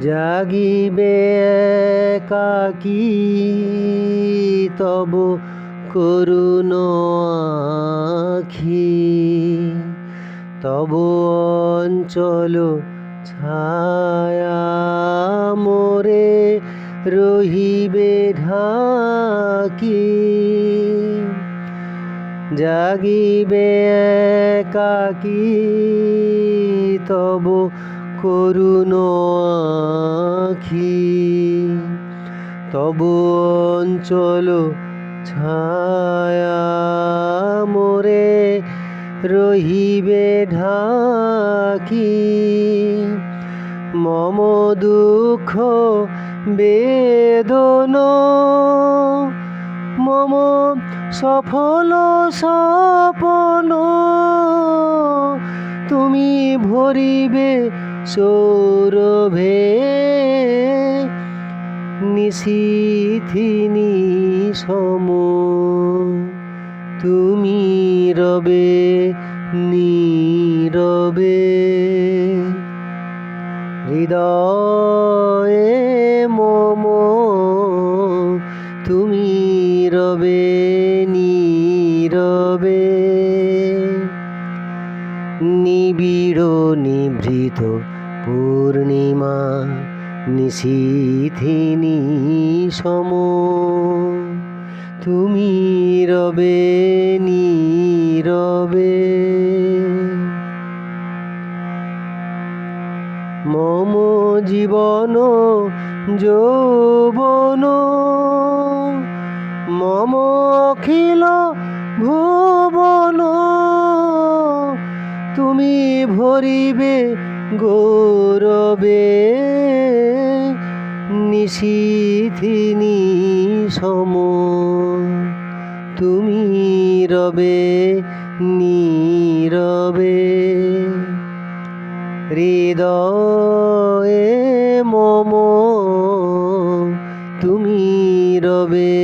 জাগিবে একাকী তব করুণ আখি। তব অঞ্চল ছায়া মোরে রহিবে ঢাকি। জাগিবে কাকি তব করুণ আখি। তব অঞ্চল ছায়া মোরে রহিবে ঢাকি। মম দুঃখ বেদন। মম সফল সপন তুমি ভরিবে সৌরভে নিশিথিনি সম। তুমি রবে নীরবে। হৃদয়ে মম তুমি রবে নীরবে। নিবিড় নিভৃত পূর্ণিমা নিশীথিনী সম। তুমি রবে নীরবে মম জীবন যৌবন। মম অখিল ভুবন তুমি ভরিবে গৌরবে নিশীথিনী সম। তুমি রবে নীরবে হৃদয়ে মম। তুমি রবে